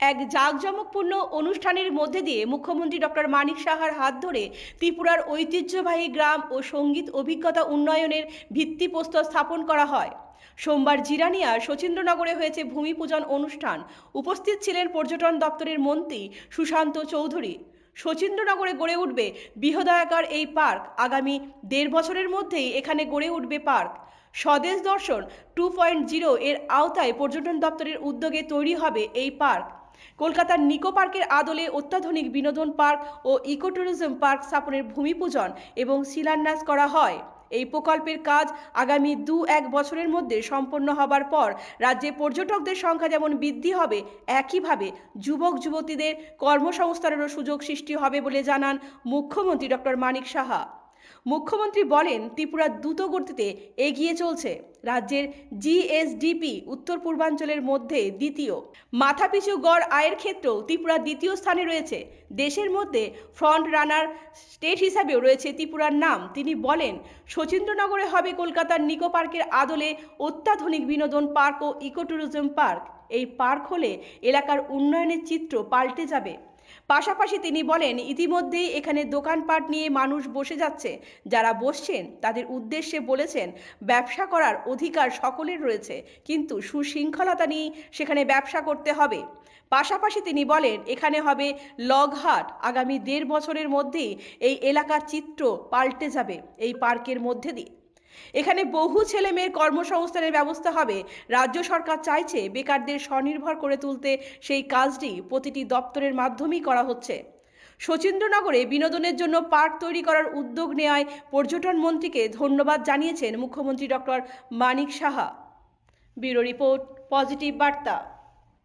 এক জাঁকজমকপূর্ণ অনুষ্ঠানের মধ্যে দিয়ে মুখ্যমন্ত্রী ডক্টর মানিক সাহার হাত ধরে ত্রিপুরার ঐতিহ্যবাহী গ্রাম ও সংগীত অভিজ্ঞতা উন্নয়নের ভিত্তিপ্রস্তর স্থাপন করা হয়। সোমবার জিরানিয়া শচীন্দ্রনগরে হয়েছে ভূমি পূজন অনুষ্ঠান। উপস্থিত ছিলেন পর্যটন দপ্তরের মন্ত্রী সুশান্ত চৌধুরী। শচীন্দ্রনগরে গড়ে উঠবে বৃহদায়াকার এই পার্ক। আগামী দেড় বছরের মধ্যেই এখানে গড়ে উঠবে পার্ক। স্বদেশ দর্শন টু পয়েন্ট জিরো এর আওতায় পর্যটন দপ্তরের উদ্যোগে তৈরি হবে এই পার্ক। কলকাতার নিকো পার্কের আদলে অত্যাধুনিক বিনোদন পার্ক ও ইকো ট্যুরিজম পার্ক স্থাপনের ভূমিপূজন এবং শিলান্যাস করা হয়। এই প্রকল্পের কাজ আগামী দু এক বছরের মধ্যে সম্পন্ন হবার পর রাজ্যে পর্যটকদের সংখ্যা যেমন বৃদ্ধি হবে, একইভাবে যুবক, যুবতীদের কর্মসংস্থানেরও সুযোগ সৃষ্টি হবে বলে জানান মুখ্যমন্ত্রী ডক্টর মানিক সাহা। মুখ্যমন্ত্রী বলেন, ত্রিপুরা দ্রুত গতিতে এগিয়ে চলছে। রাজ্যের জিএসডিপি উত্তর পূর্বাঞ্চলের মধ্যে দ্বিতীয়। মাথাপিছু গড় আয়ের ক্ষেত্রেও ত্রিপুরা দ্বিতীয় স্থানে রয়েছে। দেশের মধ্যে ফ্রন্ট রানার স্টেট হিসাবেও রয়েছে ত্রিপুরার নাম। তিনি বলেন, শচীন্দ্রনগরে হবে কলকাতার নিকো পার্কের আদলে অত্যাধুনিক বিনোদন পার্ক ও ইকো ট্যুরিজম পার্ক। এই পার্ক হলে এলাকার উন্নয়নের চিত্র পাল্টে যাবে। পাশাপাশি তিনি বলেন, ইতিমধ্যেই এখানে দোকানপাট নিয়ে মানুষ বসে যাচ্ছে। যারা বসছেন, তাদের উদ্দেশ্যে বলেছেন, ব্যবসা করার অধিকার সকলের রয়েছে, কিন্তু সুশৃঙ্খলতা নিয়ে সেখানে ব্যবসা করতে হবে। পাশাপাশি তিনি বলেন, এখানে হবে লগহাট আগামী দেড় বছরের মধ্যেই এই এলাকার চিত্র পাল্টে যাবে এই পার্কের মধ্যে দিয়ে। এখানে বহু ছেলে মেয়ের কর্মসংস্থানের ব্যবস্থা হবে। রাজ্য সরকার চাইছে বেকারদের স্বনির্ভর করে তুলতে সেই কাজটি প্রতিটি দপ্তরের মাধ্যমেই করা হচ্ছে। শচীন্দ্রনগরে বিনোদনের জন্য পার্ক তৈরি করার উদ্যোগ নেওয়ায় পর্যটন মন্ত্রীকে ধন্যবাদ জানিয়েছেন মুখ্যমন্ত্রী doctor Manik Saha. Bureau report, positive বার্তা।